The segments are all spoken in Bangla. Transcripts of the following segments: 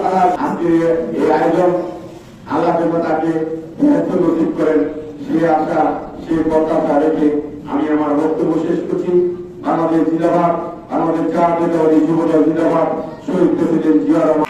খেলার আজকে আয়োজন আল্লাহ দেবতাকে নসিব করেন সেই আশা সেই প্রত্যাশা রেখে আমি আমার বক্তব্য শেষ করছি বাংলাদেশ জিন্দাবাদ আমাদের জাতীয়তাবাদী যুবদল জিন্দাবাদ শহীদ প্রেসিডেন্ট জিয়া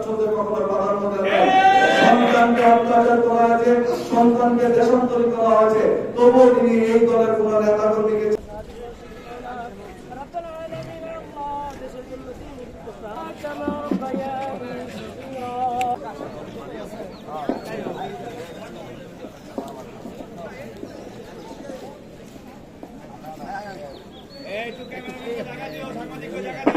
ছাত্রদের কখনো প্রাধান্য দেওয়া সন্তানকে অত্যাচার করা হয়েছে সন্তানকে দেশান্তরী করা হয়েছে তবুও তিনি এই দলের কোন নেতা কর্মীকে এই তো ক্যামেরা লাগা দিও সাংবাদিক জায়গা